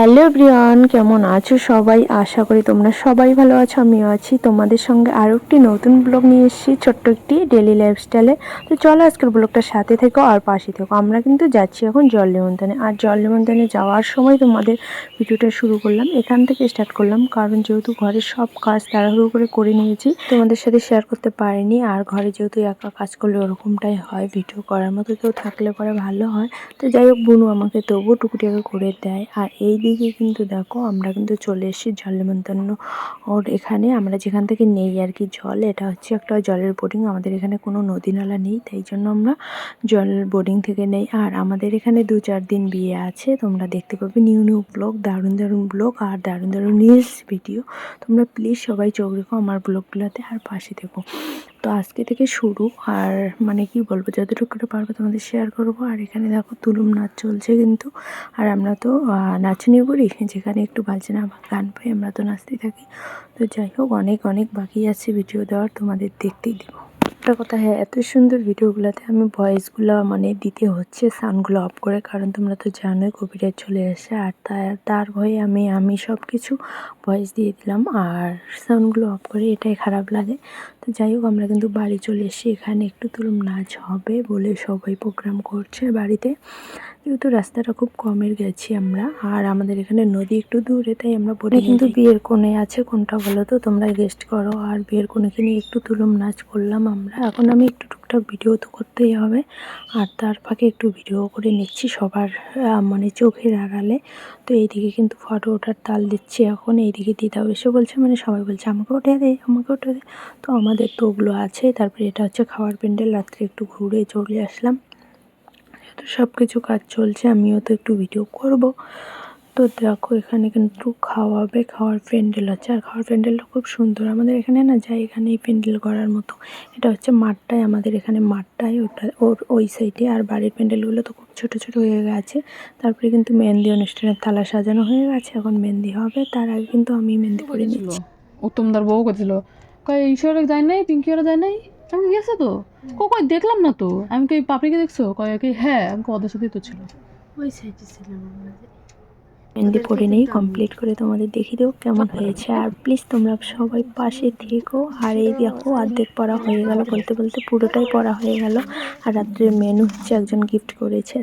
Hello Brian কেমন আছো সবাই? আশা করি তোমরা সবাই ভালো আছো, আমিও আছি। তোমাদের সঙ্গে আরও একটি নতুন ব্লগ নিয়ে এসেছি, ছোট্ট একটি ডেলি লাইফস্টাইলে তো চলো আজকের ব্লগটার সাথে থেকো আর পাশে থেকো। আমরা কিন্তু যাচ্ছি এখন জল নিমন্ত্রণে আর জল নিমন্ত্রণে যাওয়ার সময় তোমাদের ভিডিওটা শুরু করলাম, এখান থেকে স্টার্ট করলাম। কারণ যেহেতু ঘরের সব কাজ তাড়াহুড়ো করে করে নিয়েছি, তোমাদের সাথে শেয়ার করতে পারিনি। আর ঘরে যেহেতু একা কাজ করলে ওরকমটাই হয় ভিডিও করার মতো কেউ থাকলে পরে ভালো হয়। তো যাই হোক, বুনু আমাকে তবুও টুকুটিকে করে দেয়। আর এই দিকে কিন্তু দেখো আমরা কিন্তু চলে এসেছি জল নিমন্ত্রণ ওর এখানে আমরা যেখান থেকে নেই আর কি জল, এটা হচ্ছে একটা জলের বোর্ডিং আমাদের এখানে কোনো নদী নালা নেই, তাই জন্য আমরা জল বোর্ডিং থেকে নেই। আর আমাদের এখানে দু চার দিন বিয়ে আছে, তোমরা দেখতে পাবে নিউ নিউ ব্লগ দারুণ দারুণ ব্লগ আর দারুণ দারুণ নিউজ ভিডিও তোমরা প্লিজ সবাই চোখ রেখো আমার ব্লগগুলোতে আর পাশে থেকো। তো আজকে থেকে শুরু। আর মানে কি বলব, যতটুকু পারব তোমাদের শেয়ার করব। আর এখানে দেখো তুলুম নাচ চলছে কিন্তু। আর আমরা তো নাচ নিয়ে করি যেখানে একটু বাজনা বা গান পাই, আমরা তো নাচতেই থাকি। তো যাই হোক, অনেক অনেক বাকি আছে ভিডিও দেওয়ার, তোমাদের দেখতেই দিব। একটা কথা হ্যাঁ এত সুন্দর ভিডিওগুলোতে আমি ভয়েসগুলো মানে দিতে হচ্ছে, সাউন্ডগুলো অফ করে, কারণ তোমরা তো জানোই কোভিডের চলে এসে আর তার ভয়ে আমি আমি সব কিছু ভয়েস দিয়ে দিলাম, আর সাউন্ডগুলো অফ করে এটাই খারাপ লাগে। তো যাই হোক, আমরা কিন্তু বাড়ি চলে এসে এখানে একটু তুলুম নাচ হবে বলে সবাই প্রোগ্রাম করছে বাড়িতে। যেহেতু রাস্তাটা খুব কমের গেছি আমরা আর আমাদের এখানে নদী একটু দূরে তাই আমরা বলি কিন্তু বিয়ের কোণে আছে কোনটা বলো তো? তোমরা গেস্ট করো। আর বিয়ের কোণেকে নিয়ে একটু তুলুম নাচ করলাম আমরা? এখন আমি একটু টুকটাক ভিডিও তো করতেই হবে। আর তার ফাঁকে একটু ভিডিও করে নিচ্ছি সবার মানে চোখের আড়ালে। তো এইদিকে কিন্তু ফটো ওঠার তাল দিচ্ছি এখন। এইদিকে দিদাও এসে বলছে মানে সবাই বলছে আমাকে ওঠে দে আমাকে ওঠে দে। তো আমাদের তো ওগুলো আছে। তারপরে এটা হচ্ছে খাওয়ার প্যান্ডেল। রাত্রে একটু ঘুরে চলে আসলাম। তো সব কিছু কাজ চলছে আমিও তো একটু ভিডিও করব। তো দেখো এখানে কিন্তু খাওয়াবে খাওয়ার প্যান্ডেল আছে। আর খাওয়ার প্যান্ডেলটা খুব সুন্দর। আমাদের এখানে না যাই এখানে এই প্যান্ডেল করার মতো। এটা হচ্ছে মাঠটায় আমাদের এখানে মাঠটায় ওটা ওর ওই সাইডে আর বাড়ির প্যান্ডেলগুলো তো খুব ছোট ছোট হয়ে গেছে। তারপরে কিন্তু মেহেন্দি অনুষ্ঠানের থালা সাজানো হয়ে গেছে। এখন মেহেন্দি হবে। তার আগে কিন্তু আমি মেহেন্দি করে নিচ্ছি। উত্তমদার বউ করছিল কয় ঈশ্বরে যায় নাই? পিঙ্কি ওরা যায় নাই? আমি গেছে তো। কো কই দেখলাম না তো। আমি কি পাপড়িকে দেখছ? কয় কি হ্যাঁ আমি ওদের সাথেই তো ছিল। ওই সাইডে ছিলাম আমরা মেহেন্দি করে নেই কমপ্লিট করে তোমাদের দেখিয়ে দেবো কেমন হয়েছে। আর প্লিজ তোমরা সবাই পাশে থেকো। আর এই দেখো অর্ধেক পড়া হয়ে গেল বলতে বলতে পুরোটাই পড়া হয়ে গেল। আর রাত্রে মেনু হচ্ছে একজন গিফট করেছে।